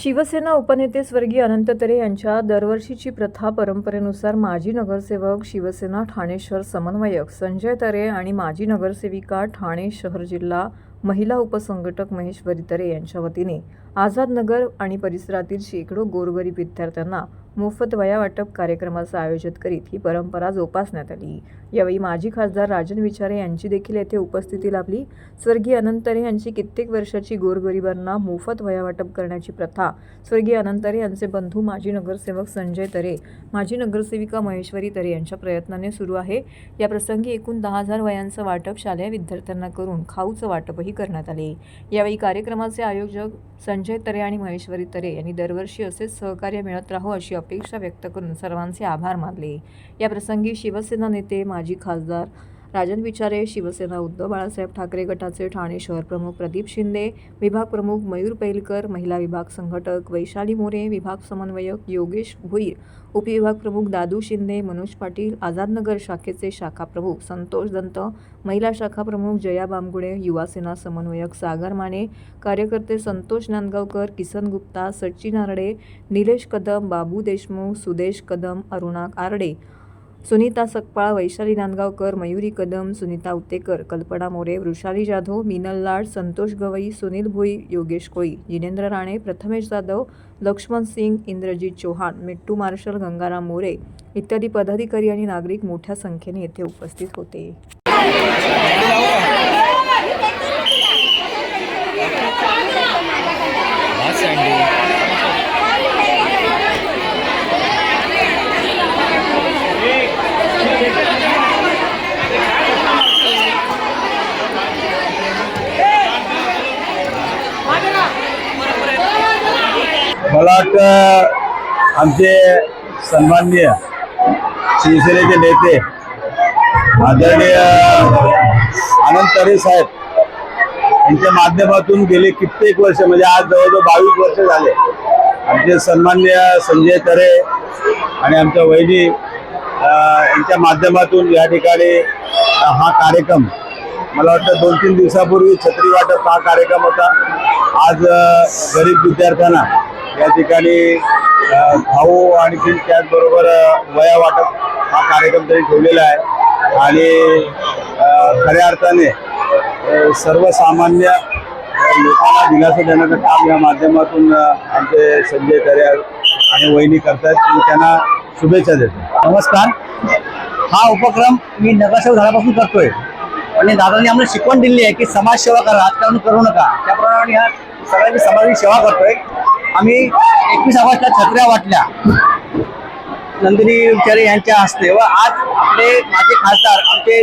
शिवसेना उपनेते स्वर्गीय अनंत तरे यांच्या दरवर्षीची प्रथा परंपरेनुसार माजी नगरसेवक शिवसेना ठाणे शहर समन्वयक संजय तरे आणि माजी नगरसेविका ठाणे शहर जिल्हा महिला उपसंघटक महेश्वरी तरे यांच्या वतीने आझाद नगर आणि परिसरातील शेकडो गोरगरीब विद्यार्थ्यांना मोफत वया वाटप कार्यक्रमाचं आयोजित करीत ही परंपरा जोपासण्यात आली. यावेळी माजी खासदार राजन विचारे यांची देखील येथे उपस्थिती लाभली. स्वर्गीय अनंतरे यांची कित्येक वर्षाची गोरगरिबांना मोफत वया वाटप करण्याची प्रथा. स्वर्गीय अनंतरे यांचे बंधू माजी नगरसेवक संजय तरे माजी नगरसेविका महेश्वरी तरे यांच्या प्रयत्नाने सुरू आहे. या प्रसंगी एकूण दहा हजार वयांचं वाटप शालेय विद्यार्थ्यांना करून खाऊचं वाटपही करण्यात आले. यावेळी कार्यक्रमाचे आयोजक संजय तरे आणि महेश्वरी तरे यांनी दरवर्षी असेच सहकार्य मिळत राहो अशी अपेक्षा व्यक्त करून सर्वांचे आभार मानले. याप्रसंगी शिवसेना नेते माजी खासदार राजन विचारे शिवसेना उद्धव बाळासाहेब ठाकरे गटाचे ठाणे शहर प्रमुख प्रदीप शिंदे विभाग प्रमुख मयूर पैलकर महिला विभाग संघटक वैशाली मोरे विभाग समन्वयक योगेश भुईर उपविभाग प्रमुख दादू शिंदे मनोज पाटील आझादनगर शाखेचे शाखा प्रमुख संतोष दंत महिला शाखा प्रमुख जया बामगुडे युवासेना समन्वयक सागर माने कार्यकर्ते संतोष नांदगावकर किसन गुप्ता सचिन आरडे निलेश कदम बाबू देशमुख सुदेश कदम अरुणा आरडे सुनीता सकपाळ वैशाली नांदगावकर मयुरी कदम सुनीता उत्तेकर कल्पना मोरे वृषाली जाधव मिनल लाड संतोष गवई सुनील भोई योगेश कोळी जिनेंद्र राणे प्रथमेश जाधव लक्ष्मण सिंग इंद्रजीत चौहान मिट्टू मार्शल गंगाराम मोरे इत्यादी पदाधिकारी आणि नागरिक मोठ्या संख्येने येथे उपस्थित होते. मला वाटतं आमचे सन्माननीय शिवसेनेचे नेते आदरणीय आनंद तरे साहेब यांच्या माध्यमातून गेले कित्येक वर्ष म्हणजे आज जवळजवळ बावीस वर्ष झाले. आमचे सन्माननीय संजय तरे आणि आमच्या वहिनी यांच्या माध्यमातून या ठिकाणी हा कार्यक्रम मला वाटतं दोन तीन दिवसापूर्वी छत्री वाटप हा कार्यक्रम होता. आज गरीब विद्यार्थ्यांना या ठिकाणी भाऊ आणखी त्याचबरोबर वया वाटप हा कार्यक्रम त्यांनी ठेवलेला आहे. आणि खऱ्या अर्थाने सर्वसामान्य लोकांना दिलासा देण्याचं काम या माध्यमातून आमचे संजय तरे आणि वहिनी करतात मी त्यांना शुभेच्छा देतो. नमस्कार. हा उपक्रम मी नगरसेवक झाल्यापासून करतोय. आणि दादांनी आम्हाला शिकवण दिली आहे की समाजसेवा करा राजकारण करू नका. त्याप्रमाणे ह्या सगळ्यांची समाजाची सेवा करतोय. आम्ही एकवीस ऑगस्टला छत्र्या वाटल्या. नंदिनी विचारे यांच्या हस्ते व आज आपले माझे खासदार आमचे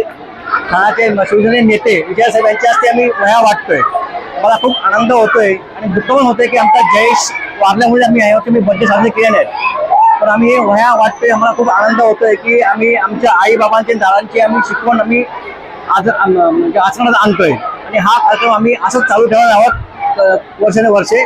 ठाण्याचे शिवसेने नेते विजय साहेब यांच्या हस्ते आम्ही वह्या वाटतोय. मला खूप आनंद होतोय आणि दुःख पण होतोय की आमचा जयेश वारल्यामुळे आम्ही यावरती मी बड्डे साजरे केले नाहीत. पण आम्ही हे वह्या वाटतोय आम्हाला खूप आनंद होतोय की आम्ही आमच्या आई बाबांची दादांची आम्ही शिकवण आम्ही आज म्हणजे आचरणात आणतोय. आणि हा कार्यक्रम आम्ही असंच चालू ठेवणार आहोत वर्षाने वर्षानुवर्षे.